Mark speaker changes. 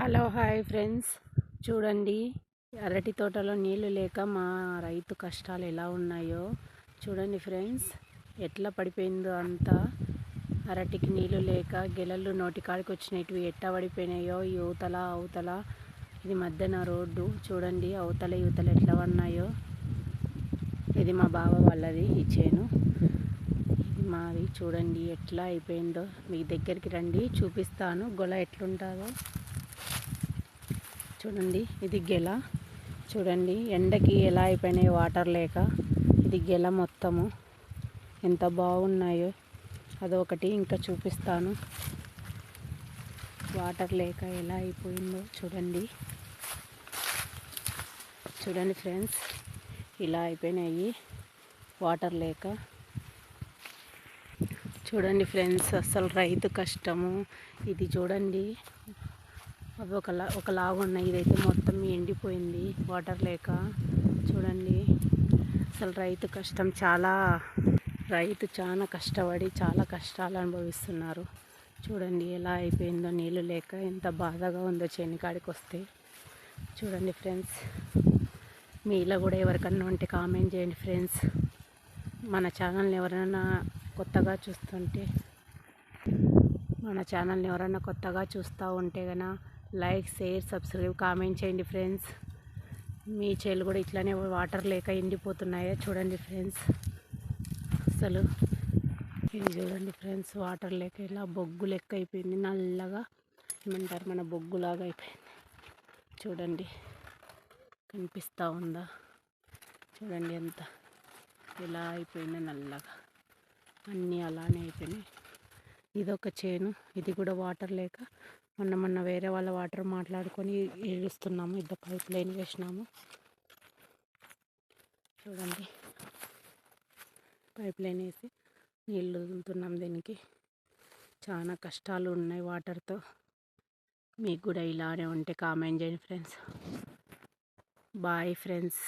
Speaker 1: Hello hi friends. చూడండి అరటి తోటలో నీళ్ళు లేక మా రైతు కష్టాలు ఎలా ఉన్నాయో చూడండి ఫ్రెండ్స్. ఎట్లా పడిపోయిందో అంతా. అరటికి నీళ్ళు లేక గెలలు నోటికాడికి వచ్చినవి ఎట్లా పడిపోయినాయో యువతల అవతల ఇది మధ్యన రోడ్డు. చూడండి అవతల యువతలు ఎట్లా ఉన్నాయో ఇది మా బావ వాళ్ళది ఈ చేను. మాది. చూడండి ఎట్లా అయిపోయిందో. మీ దగ్గరికి రండి చూపిస్తాను. గొల ఎట్లుంటుందో. చూడండి ఇది గెల. చూడండి ఎండకి ఎలా అయిపోయినాయి వాటర్ లేక. ఇది గెల మొత్తము. ఎంత బాగున్నాయో. అదొకటి ఇంకా చూపిస్తాను. వాటర్ లేక ఎలా అయిపోయిందో చూడండి. చూడండి ఫ్రెండ్స్ ఇలా అయిపోయినాయి వాటర్ లేక. చూడండి ఫ్రెండ్స్ అసలు రైతు కష్టము. ఇది చూడండి. అవి ఒకలా ఒకలాగా ఉన్నాయి. ఇదైతే మొత్తం ఎండిపోయింది. వాటర్ లేక. చూడండి. అసలు రైతు కష్టం. చాలా రైతు చాలా కష్టపడి చాలా కష్టాలు అనుభవిస్తున్నారు. చూడండి ఎలా అయిపోయిందో నీళ్ళు లేక ఎంత బాధగా ఉందో చెనికాడికి వస్తే చూడండి ఫ్రెండ్స్. మీలో కూడా ఎవరికన్నా ఉంటే కామెంట్ చేయండి ఫ్రెండ్స్. మన ఛానల్ని ఎవరైనా కొత్తగా చూస్తుంటే మన ఛానల్ని ఎవరైనా కొత్తగా చూస్తూ ఉంటే కనుక లైక్ షేర్ సబ్స్క్రైబ్ కామెంట్ చేయండి ఫ్రెండ్స్. మీ చేలు కూడా ఇట్లానే వాటర్ లేక ఎండిపోతున్నాయో చూడండి ఫ్రెండ్స్. అసలు ఇది చూడండి ఫ్రెండ్స్ వాటర్ లేక ఇలా బొగ్గు లెక్క అయిపోయింది. నల్లగా ఏమంటారు మన బొగ్గులాగా అయిపోయింది. చూడండి కనిపిస్తూ ఉందా? చూడండి ఎంత ఇలా అయిపోయింది నల్లగా. అన్నీ అలానే అయిపోయినాయి. ఇది ఒక చేను. ఇది కూడా వాటర్ లేక మొన్న మొన్న వేరే వాళ్ళ వాటర్ మాట్లాడుకొని ఏడుస్తున్నాము. ఇద్దరు పైప్ లైన్ వేసినాము. చూడండి. పైప్ లైన్ వేసి నీళ్ళు వదులుతున్నాం దీనికి. చాలా కష్టాలు ఉన్నాయి వాటర్తో. మీకు కూడా ఇలానే ఉంటే కామెంట్ చేయండి ఫ్రెండ్స్. Bye friends.